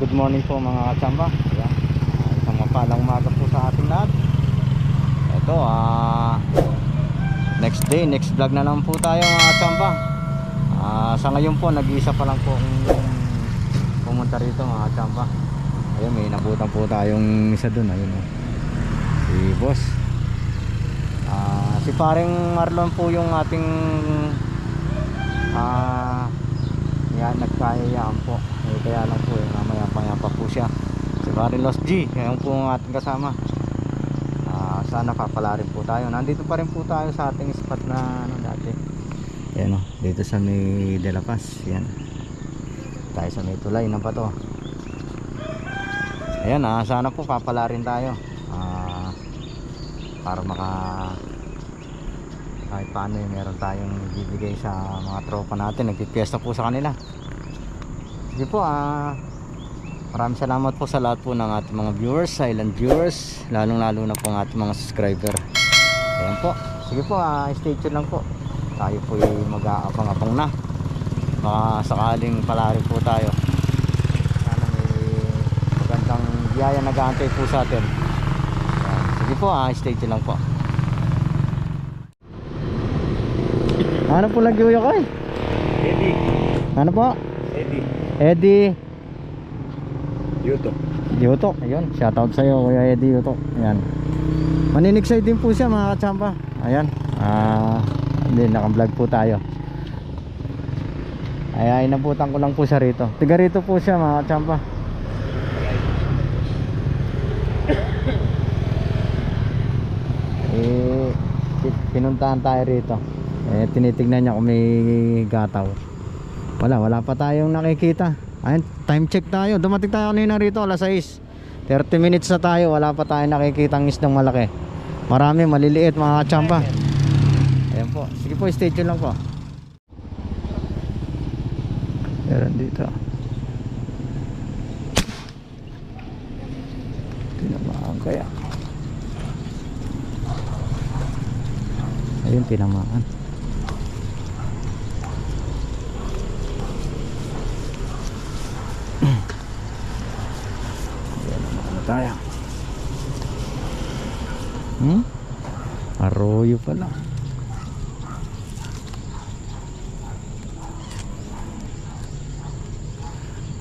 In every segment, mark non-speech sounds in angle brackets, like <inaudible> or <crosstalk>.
good morning po mga katsamba. Ayan. Isang mapalang umaga po sa ating lahat. Ito, ah next day, next vlog na naman po tayo mga katsamba. Ah, sa ngayon po, nag-iisa pa lang po pumunta rito mga katsamba. Ayun, may nabutan po tayong isa dun. Ayun, oh. si boss. Ah, si paring Marlon po yung ating ah yan, nagkayayaan po. Eh, kaya lang po, eh, mamaya-maya pa po siya. Si Barry Los G, yan po ang ating kasama. Ah, sana papala rin po tayo. Nandito pa rin po tayo sa ating spot na ano dati. Yan o, dito sa may De La Paz. Yan. Tayo sa may tulay na ba to? Ayan, ah, sana po papala rin tayo. Ah, para maka kahit paano eh, meron tayong bibigay sa mga tropa natin nagpipiesta po sa kanila sige po ah maraming salamat po sa lahat po ng ating mga viewers silent viewers lalong lalo na po ang ating mga subscriber ayan po sige po ah stay tuned lang po tayo po ay mag-aabang-abang na baka sakaling pala rin po tayo sana may magandang biyaya nag-aantay po sa atin Ayan. sige po ah stay tuned lang po Ano po lagi ko eh? Eddie. Ano po? Eddie. Eddie Yuto. Yutok. Ayun, shoutout sa iyo Kuya Eddie Yutok. Ayan. Maninigsay din po siya mga katsamba. Ayan. Ah, hindi naka-vlog po tayo. Ay, ay nabutan ko lang po siya rito. Tiga rito po siya mga katsamba. eh, pi- pinuntahan tayo rito. Eh, tinitignan niya kung may gataw. Wala, wala pa tayong nakikita. Ayun, time check tayo. Dumating tayo kanina rito, alas 6. 30 minutes na tayo, wala pa tayong nakikitang isdang malaki. Marami, maliliit mga katsamba. Ayan po. Sige po, stay tuned lang po. Meron dito. Tinamaan kaya. Ayun, tinamaan. Ayan, ano tayo? Hmm? Arroyo pala.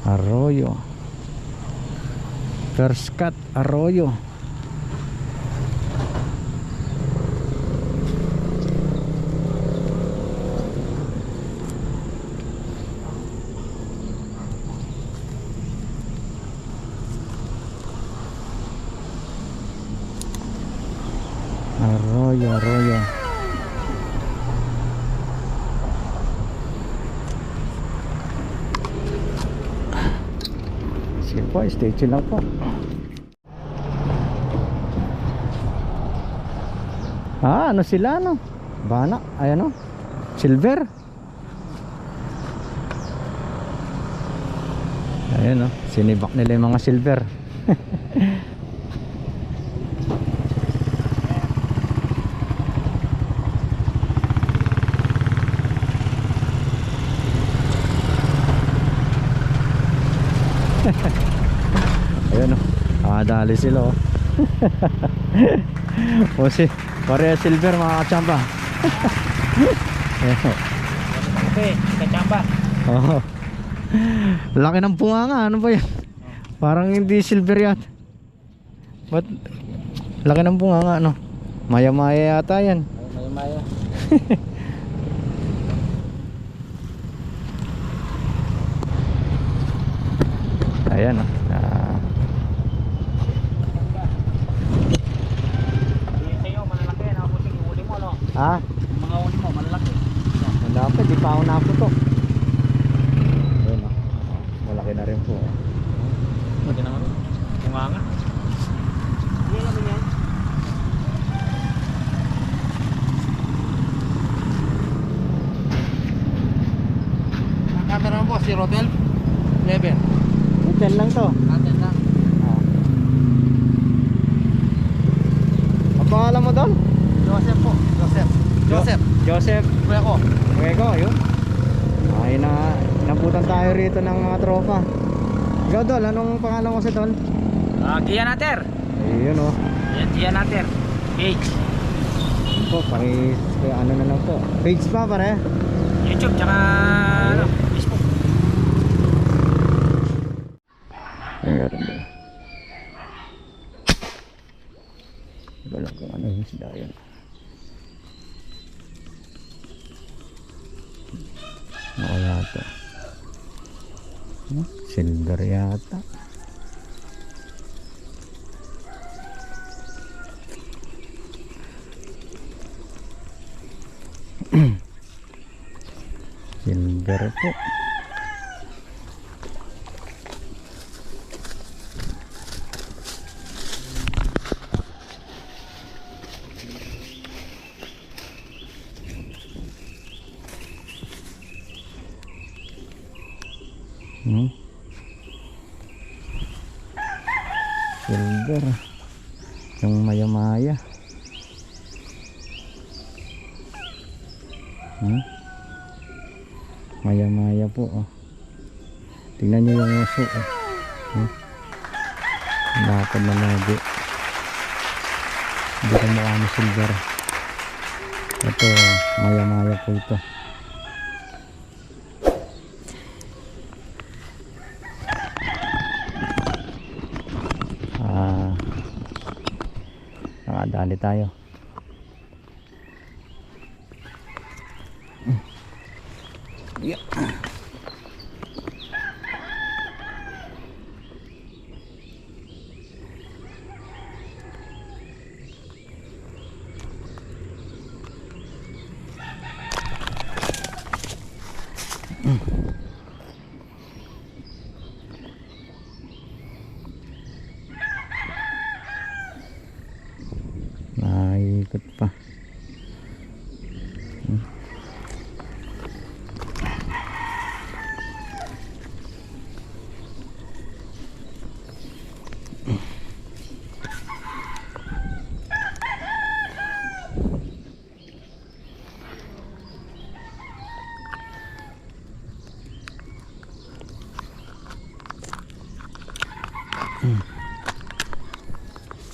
Arroyo. First cut, Arroyo Arroyo. Sige po, stay tuned lang po. Ah, ano sila no? Bana, ayan o. Silver. Ayan o, sinibak nila yung mga silver. <laughs> Ayan o. Nakadali sila o. <laughs> o si, pareha silver mga kachamba. Okay, kachamba. <laughs> Oo. Laki ng bunga nga. Ano ba yan? Parang hindi silver yan. Ba't? Laki ng bunga nga. Ano? Maya-maya yata yan. May maya. <laughs> Ayan o. Ah, Yung sa'yo, malalaki. Nakapusin yung Yung mga uli mo, malalaki. wala pa. Di pa ako naputo. Ayan o. Malaki na rin po. oh. Pwede naman. Bunga nga. Hindi naman yan. Ang camera mo, 012? 11. Yan lang to. Atin na. Ah. Ang pangalan mo doon? Joseph po. Joseph. Joseph. Joseph. Kuya ko. Na, nabutan tayo rito ng mga tropa. Ikaw Dol, anong pangalan mo si Dol? Ah, Gia Nater. Ayun oh. Yan, Gia Nater. Page. Yun po, paki, kaya ano na lang po. Page pa pare. YouTube, tsaka ano, Facebook. Hindi ko alam kung ano yung sila yun. Ano kaya ito? Huh? Silver yata. <clears throat> Silver po. Ito, maya-maya po ito. Ah, nakadali tayo. Yeah. Naikot pa. Hmm.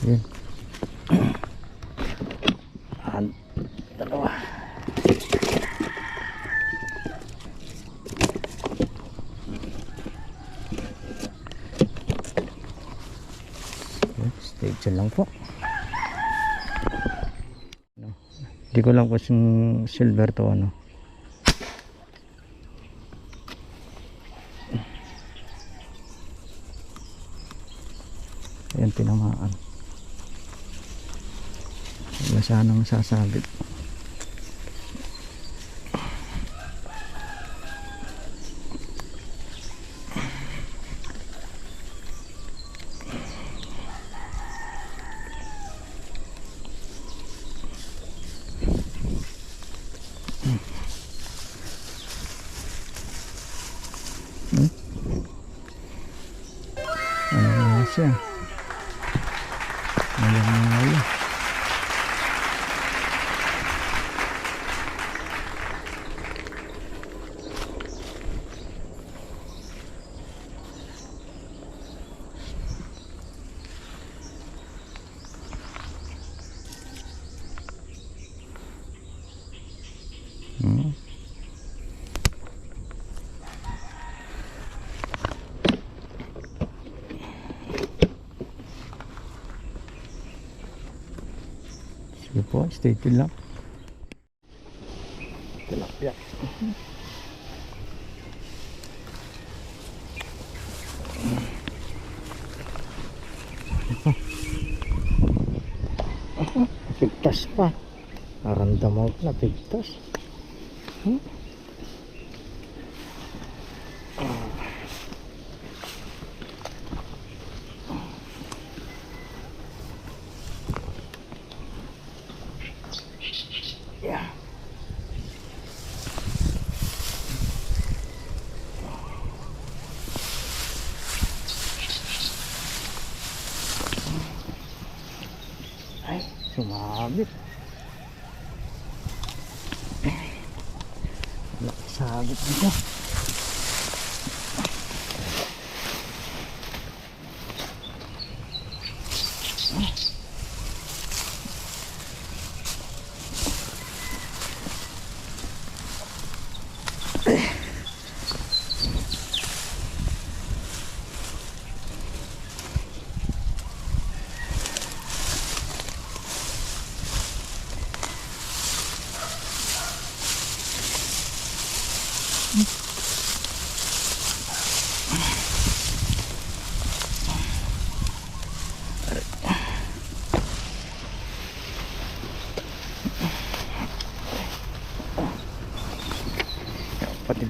Yun. An dalawa. Lang po. Ano, Hindi ko lang kung silver to ano. Ayan tinamaan. Wala sanang sasabit. Hmm? Ano nga siya? Maya-maya. Hmm. Sige po, stay tuned lang. Tilapia. Pigtas pa. Naramdaman ko na pigtas. Hmm? Yes.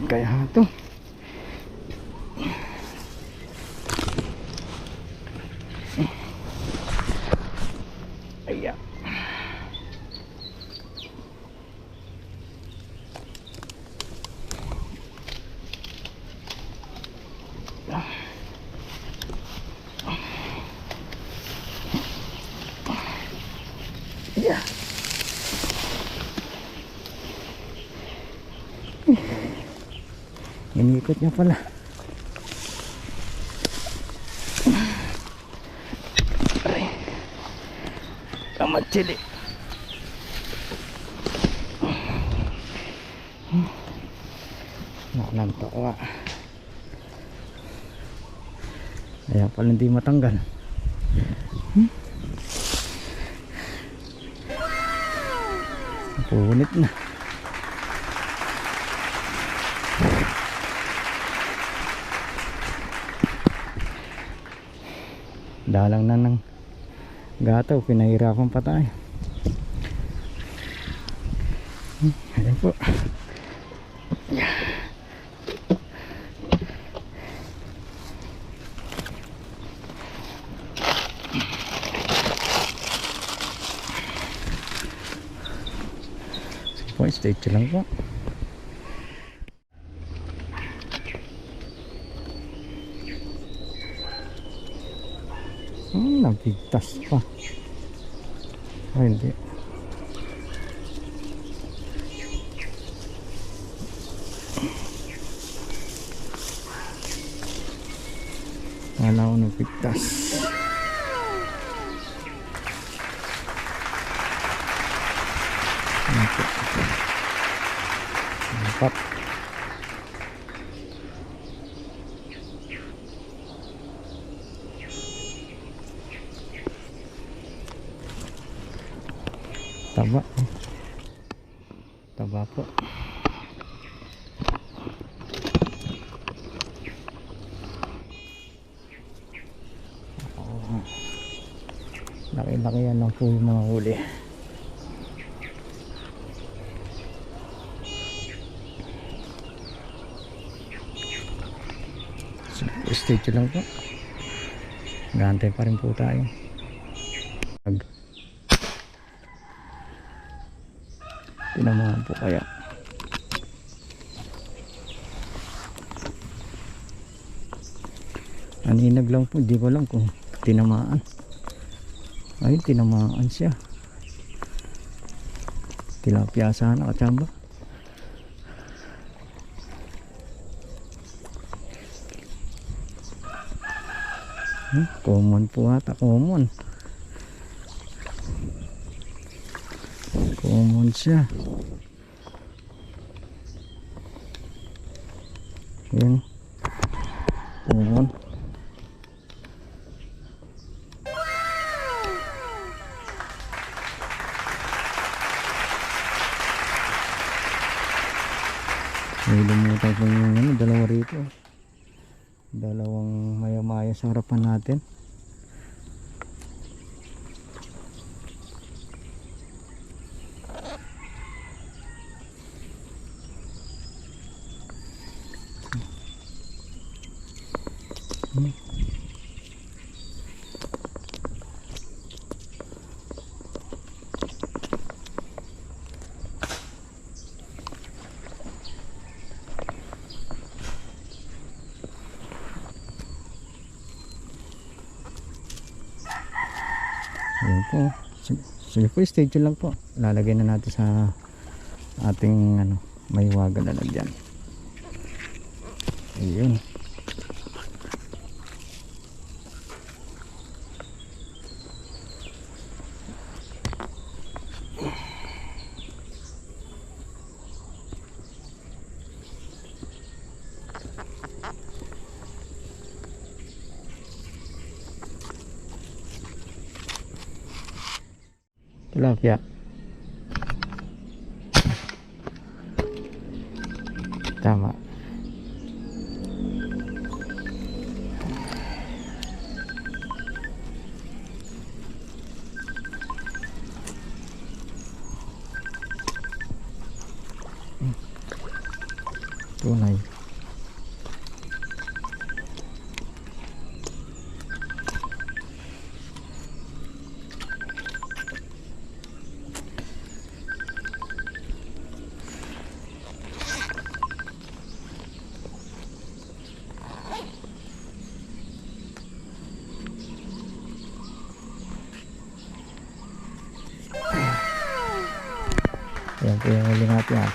Kaya ito. Ayan. Yeah. Inikot niya pala. Aray. Kamatsili. Nakananto ka. Kaya pala hindi matanggal. Hmm? Punit na. Dalang na ng gataw, pinahirapan pa tayo. Ayan po. Sige po, stay chill lang po. Hmm, nabigtas pa. Ay, hindi. Kala ko nabigtas. Ayan po. Apat. Taba. Taba po. Oo. Laki-laki yan lang po yung mga huli. So, Stage lang po. Gantay pa rin po tayo. Pag Tinamaan po kaya. Aninag lang po, di ko alam kung tinamaan. Ay, tinamaan siya. Tilapia sana kachamba. Hmm, common po ata, common. Common siya. Sa harapan natin. Ayan po. Sige, sige po, stay lang po. Lalagay na natin sa ating ano, may waga na lagyan. Ayun. Tilapia. Tama. Tunay.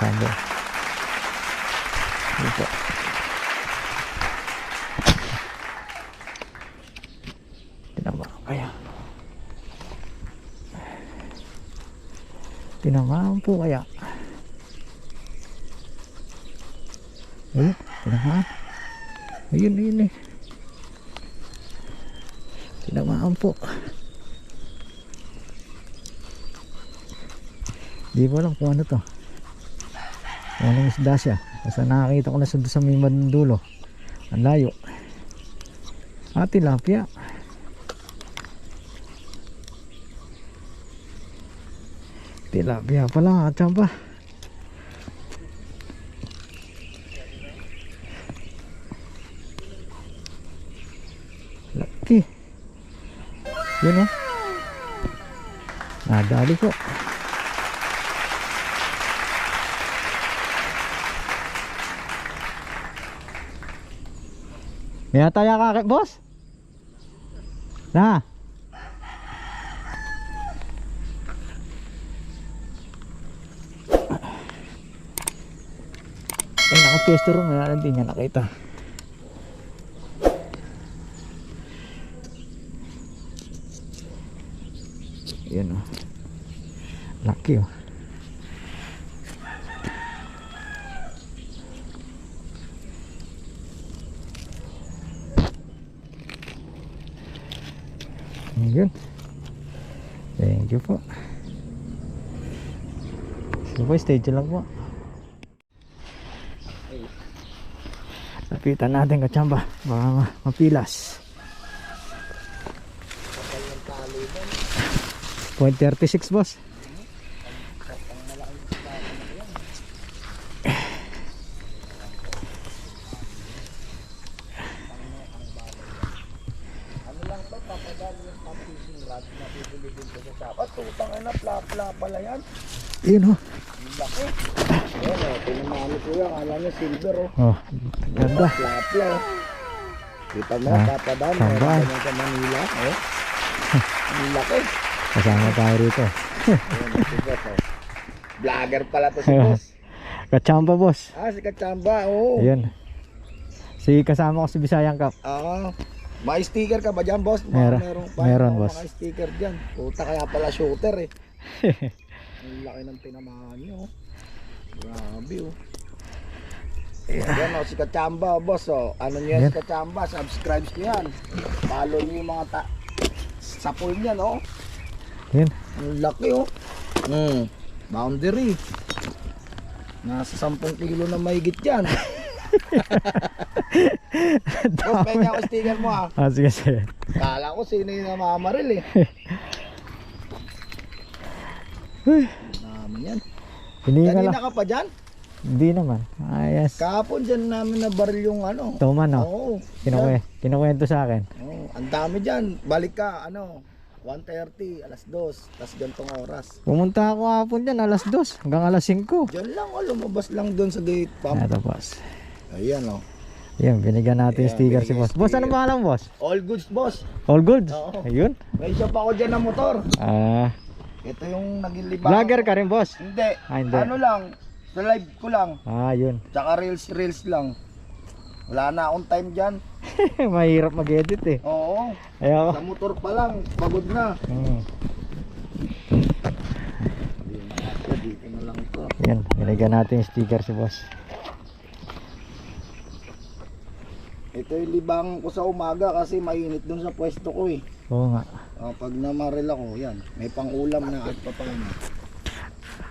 Huli natin ang kambo. Ito. Tinamaan kaya. Tinamaan po kaya. Ayun, tinamaan. Ayun, ayun eh. Tinamaan po. Di ko alam kung ano to. Anong isda siya. Basta nakakita ko na sa, sa may mandulo. Ang layo. Ah, tilapia. Tilapia pala, tsamba. Laki. Yun o. Nadali ko. May ataya ka kay boss? Na. Ay, naka-pesto rin. Wala din niya nakita. Yun oh. Laki oh. Yun. Thank you po. So po, stage lang po. Lapitan natin kachamba. Baka ma- mapilas. Point 36 boss. Yun oh. Laki. Ayan o, pinamano ko yan. Alam niya silver o. Oh, ganda. Pla-pla o. Kita mo, Ah. Meron ganyan sa Manila. Oh. Ang laki. Kasama tayo rito. <laughs> Vlogger pala to si boss. Kachamba boss. Ah, si Kachamba. Oo. Ayun. Si kasama ko si Bisayang Cup. Ah, may sticker ka ba dyan, boss? Meron. Meron, Meron, baka boss. May sticker dyan. Puta kaya pala shooter eh. <laughs> Ang laki ng tinamaan nyo. oh. Grabe oh. Yan oh, si Kachamba oh, boss oh. Ano nyo yan Yan. si Kachamba? Subscribe nyo yan. Follow nyo yung mga ta sa pool niya no. Yun. Ang laki oh. Hmm. Boundary. Nasa 10 kilo na mahigit yan. Boss, pwede ako sticker mo ah. Ah, sige, sige. Kala ko sino yung namamaril eh. Namin yan. Hininga lang. Kanina ka pa dyan? Hindi naman. Ayos. Kahapon dyan namin nabaril yung ano. Tuman no. Oo. Kinukwe, kinukwento sa akin. Oo, ang dami dyan. Balik ka, ano, 1.30, alas 2, tas gantong oras. Pumunta ako hapon dyan, alas 2 hanggang alas 5. Diyan lang, oh, lumabas lang doon sa gate pump. Ito boss. Ayan, oh. Yan, binigyan natin yung sticker si boss. Boss, ano sticker. pangalan boss? All goods, boss. All good? Oo. Ayun. May shop ako dyan ng motor. Ah, Ito yung nagilibang. vlogger ka rin boss? Hindi. Ah, hindi. Ano lang, sa live ko lang. Ah, yun. Tsaka reels, reels lang. Wala na akong time dyan. <laughs> Mahirap mag-edit eh. Oo. Ayoko. Sa motor pa lang, pagod na. Hmm. Dito na lang ito. Yan, binigyan natin yung sticker si boss. Ito yung libang ko sa umaga kasi mainit dun sa pwesto ko eh. Oo nga. Oh, pag namaril ako, yan. May pang-ulam na at papaano.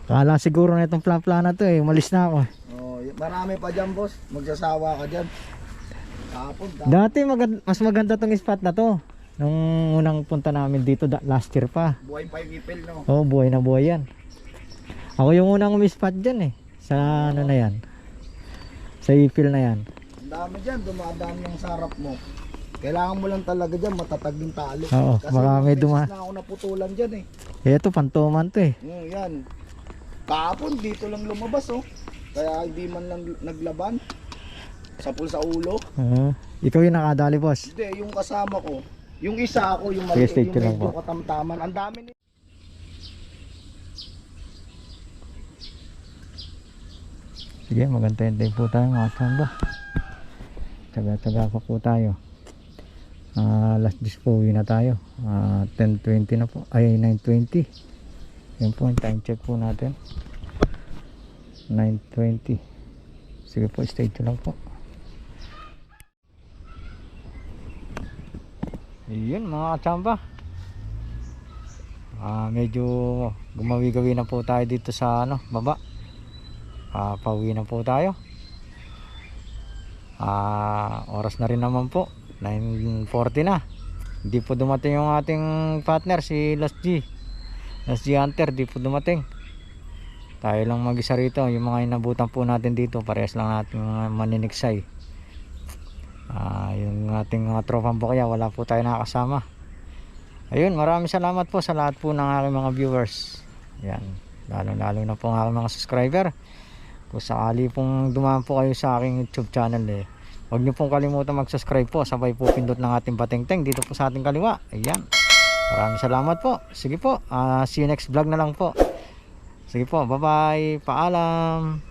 Kala siguro na itong plan na to eh. Umalis na ako. Oh, y- marami pa dyan, boss. Magsasawa ka dyan. Tapos, da- Dati magand- mas maganda tong spot na to. Nung unang punta namin dito last year pa. buhay pa yung ipil, no? Oo, buhay na buhay yan. Ako yung unang umi-spot dyan eh. Sa ano na yan. Sa ipil na yan. Ang dami dyan, dumadaan yung sarap mo. Kailangan mo lang talaga dyan, matatag yung tali. Oo, Kasi beses duma- na ako naputulan dyan eh. Eh, ito, pantuman to eh. Mm, yan. Kahapon, dito lang lumabas oh. Kaya hindi man lang naglaban. Sapul sa ulo. Oo. ikaw yung nakadali, boss. Hindi, yung kasama ko. Yung isa ako, yung maliit, yung medyo katamtaman. Ang dami nila. Sige, magantay-antay po tayo mga kamba. Taga-taga pa po tayo. Ah, last dish po, uwi na tayo. Ah, 10.20 na po. Ay, 9.20. Yan po, yung time check po natin. 9.20. Sige po, stay tuned lang po. Yun mga kachamba. Ah, medyo gumawi-gawi na po tayo dito sa ano, baba. Ah, pauwi na po tayo. Ah, oras na rin naman po. 9:40 na. Hindi po dumating yung ating partner si Last G. Last G Hunter, di po dumating. Tayo lang mag-isa rito. Yung mga inabutan po natin dito, parehas lang natin mga maniniksay. Ah, yung ating mga tropang bukya, wala po tayo nakasama. Ayun, maraming salamat po sa lahat po ng aking mga viewers. Yan, lalo-lalo na po ang aking mga subscriber. Kung sakali pong dumaan po kayo sa aking YouTube channel eh, huwag niyo pong kalimutan mag-subscribe po. Sabay po pindot ng ating patengteng dito po sa ating kaliwa. Ayan. Maraming salamat po. Sige po. ah, see you next vlog na lang po. Sige po. Bye-bye. Paalam.